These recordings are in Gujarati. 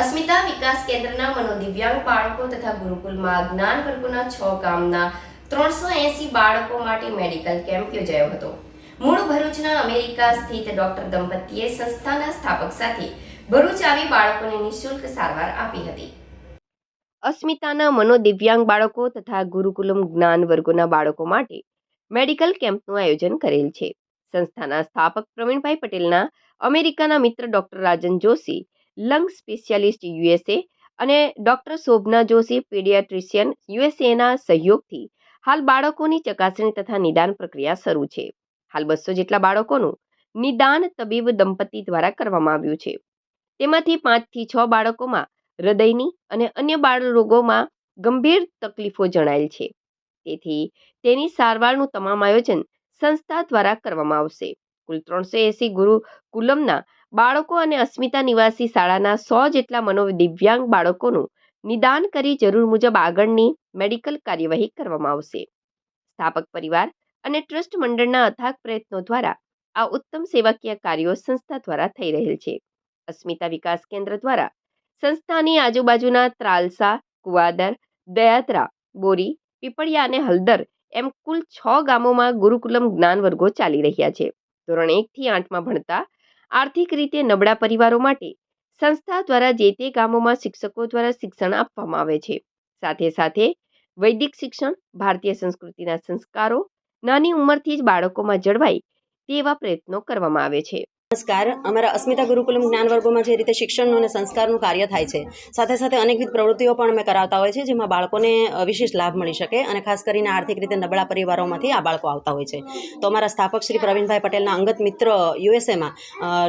અસ્મિતા વિકાસ કેન્દ્રના મનોદિવ્યાંગ બાળકો તથા ગુરુકુલમાં જ્ઞાન વર્ગોના છ ગામના ત્રણસો એસી બાળકો માટે મેડિકલ કેમ્પ યોજાયો હતો. મૂળ ભરૂચના અમેરિકા સ્થિત ડોક્ટર દંપતીએ સંસ્થાના સ્થાપક સાથે ભરૂચ આવી બાળકોને નિઃશુલ્ક સારવાર આપી હતી. અસ્મિતાના મનોદિવ્યાંગ બાળકો તથા ગુરુકુલમ જ્ઞાન વર્ગોના બાળકો માટે મેડિકલ કેમ્પનું આયોજન કરેલ છે. સંસ્થાના સ્થાપક પ્રવીણભાઈ પટેલના અમેરિકાના મિત્ર doctor Rajan Joshi lung specialist USA અને ડોક્ટર શોભના જોશી, પીડિયાટ્રિશિયન, યુએસએના સહયોગથી હાલ બાળકોની ચકાસણી તથા નિદાન પ્રક્રિયા શરૂ છે. હાલ બસો જેટલા બાળકોનું નિદાન તબીબ દંપતી દ્વારા કરવામાં આવ્યું છે. તેમાંથી પાંચથી છ બાળકોમાં હૃદયની અને અન્ય બાળ રોગોમાં ગંભીર તકલીફો જણાયેલ છે. તેથી તેની સારવારનું તમામ આયોજન સંસ્થા દ્વારા કરવામાં આવશે. કુલ ત્રણસો એસી ગુરુકુલમના બાળકો અને અસ્મિતા નિવાસી શાળાના સો જેટલા મનોદિવ્યાંગ બાળકોનું નિદાન કરી જરૂર મુજબ આગળની મેડિકલ કાર્યવાહી કરવામાં આવશે. સ્થાપક પરિવાર અને ટ્રસ્ટ મંડળના અથાગ પ્રયત્નો દ્વારા આ ઉત્તમ સેવાકીય કાર્યો સંસ્થા દ્વારા થઈ રહેલ છે. અસ્મિતા વિકાસ કેન્દ્ર દ્વારા સંસ્થાની આજુબાજુના ત્રાલસા, કુવાદર, દયાત્રા, બોરી, પીપળિયા અને હલદર એમ કુલ છ ગામોમાં ગુરુકુલમ જ્ઞાન વર્ગો ચાલી રહ્યા છે. ધોરણ એકથી આઠમાં ભણતા આર્થિક રીતે નબળા પરિવારો માટે સંસ્થા દ્વારા જે તે ગામોમાં શિક્ષકો દ્વારા શિક્ષણ આપવામાં આવે છે. સાથે સાથે વૈદિક શિક્ષણ, ભારતીય સંસ્કૃતિના સંસ્કારો નાની ઉંમરથી જ બાળકોમાં જળવાય તેવા પ્રયત્નો કરવામાં આવે છે. નમસ્કાર અમારા અસ્મિતા ગુરુકુલમ જ્ઞાન વર્ગોમાં જે રીતે શિક્ષણનું અને સંસ્કારનું કાર્ય થાય છે, સાથે સાથે અનેકવિધ પ્રવૃત્તિઓ પણ અમે કરાવતા હોય છે, જેમાં બાળકોને વિશેષ લાભ મળી શકે અને ખાસ કરીને આર્થિક રીતે નબળા પરિવારોમાંથી આ બાળકો આવતા હોય છે. તો અમારા સ્થાપક શ્રી પ્રવીણભાઈ પટેલના અંગત મિત્ર યુએસએમાં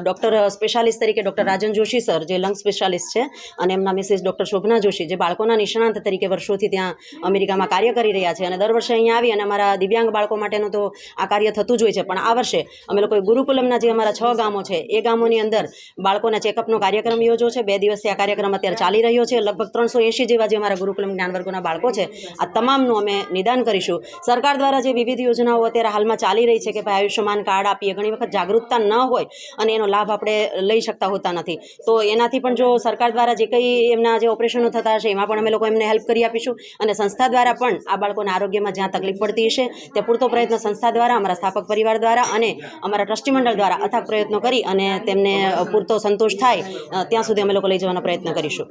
ડૉક્ટર સ્પેશિયાલિસ્ટ તરીકે ડૉક્ટર રાજન જોશી સર, જે લંગ સ્પેશિયાલિસ્ટ છે, અને એમના મિસિસ ડૉક્ટર શોભના જોશી, જે બાળકોના નિષ્ણાંત તરીકે વર્ષોથી ત્યાં અમેરિકામાં કાર્ય કરી રહ્યા છે અને દર વર્ષે અહીંયા આવી અને અમારા દિવ્યાંગ બાળકો માટેનું તો આ કાર્ય થતું જ હોય છે. પણ આ વર્ષે અમે લોકોએ ગુરુકુલમના જે અમારા છ ગામો છે. એ ગામોની અંદર બાળકોના ચેકઅપનો કાર્યક્રમ યોજો છે. બે દિવસથી આ કાર્યક્રમ અત્યારે ચાલી રહ્યો છે. લગભગ ત્રણસો એંશી જેવા જે અમારા ગુરુકુલમ જ્ઞાનવર્ગોના બાળકો છે, આ તમામનું અમે નિદાન કરીશું. સરકાર દ્વારા જે વિવિધ યોજનાઓ અત્યારે હાલમાં ચાલી રહી છે કે ભાઈ આયુષ્યમાન કાર્ડ આપીએ, ઘણી વખત જાગૃતતા ન હોય અને એનો લાભ આપણે લઈ શકતા હોતા નથી. તો એનાથી પણ જો સરકાર દ્વારા જે કંઈ એમના જે ઓપરેશનો થતા હશે, એમાં પણ અમે લોકો એમને હેલ્પ કરી આપીશું અને સંસ્થા દ્વારા પણ આ બાળકોના આરોગ્યમાં જ્યાં તકલીફ પડતી હશે, તે પૂરતો પ્રયત્ન સંસ્થા દ્વારા, અમારા સ્થાપક પરિવાર દ્વારા અને અમારા ટ્રસ્ટી મંડળ દ્વારા અથાગ પ્રયત્નો કરી અને તેમને પૂરતો સંતોષ થાય ત્યાં સુધી અમે લોકો લઈ જવાનો પ્રયત્ન કરીશું.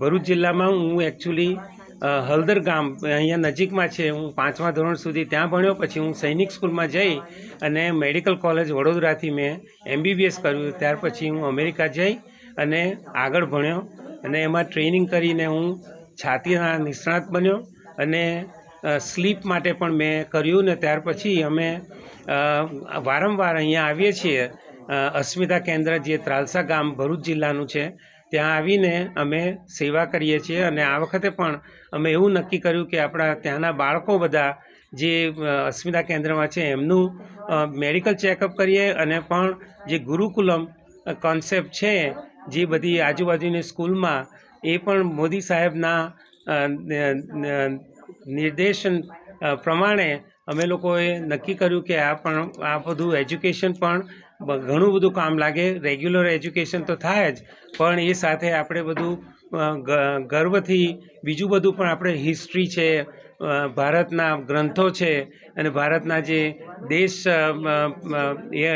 ભરૂચ જિલ્લામાં હું એકચ્યુઅલી હળદર ગામ, અહીંયા નજીકમાં છે, હું પાંચમા ધોરણ સુધી ત્યાં ભણ્યો, પછી હું સૈનિક સ્કૂલમાં જઈ અને મેડિકલ કોલેજ વડોદરાથી મેં એમબીબીએસ કર્યું, ત્યાર પછી હું અમેરિકા જઈ અને આગળ ભણ્યો અને એમાં ટ્રેનિંગ કરીને હું છાતીના નિષ્ણાત બન્યો અને સ્લીપ માટે પણ મેં કર્યું ને ત્યાર પછી અમે વારંવાર અહીંયા આવીએ છીએ અસ્મિતા કેન્દ્ર જે ત્રાલસા ગામ ભરૂચ જિલ્લાનું છે, ત્યાં આવીને અમે સેવા કરીએ છીએ અને આ વખતે પણ અમે એવું નક્કી કર્યું કે આપણા ત્યાંના બાળકો બધા જે અસ્મિતા કેન્દ્રમાં છે, એમનું મેડિકલ ચેકઅપ કરીએ અને પણ જે ગુરુકુલમ કોન્સેપ્ટ છે, જે બધી આજુબાજુની સ્કૂલમાં, એ પણ મોદી સાહેબના નિર્દેશન પ્રમાણે અમે લોકોએ નક્કી કર્યું કે આ પણ, આ બધું એજ્યુકેશન પણ ઘણું બધું કામ લાગે. રેગ્યુલર એજ્યુકેશન તો થાય જ, પણ એ સાથે આપણે બધું ગર્વથી બીજું બધું પણ આપણે હિસ્ટ્રી છે ભારતના ગ્રંથો છે, અને ભારતના જે દેશ એ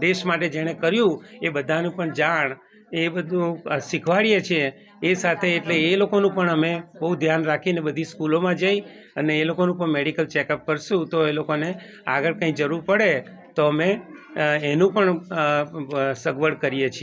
દેશ માટે જેણે કર્યું, એ બધાનું પણ જાણ, એ બધું શીખવાડીએ છીએ. એ સાથે એટલે એ લોકોનું પણ અમે બહુ ધ્યાન રાખીને બધી સ્કૂલોમાં જઈ, અને એ લોકોનું પણ મેડિકલ ચેકઅપ કરશું, તો એ લોકોને આગળ કંઈ જરૂર પડે તો અમે એનું પણ સગવડ કરીએ છીએ.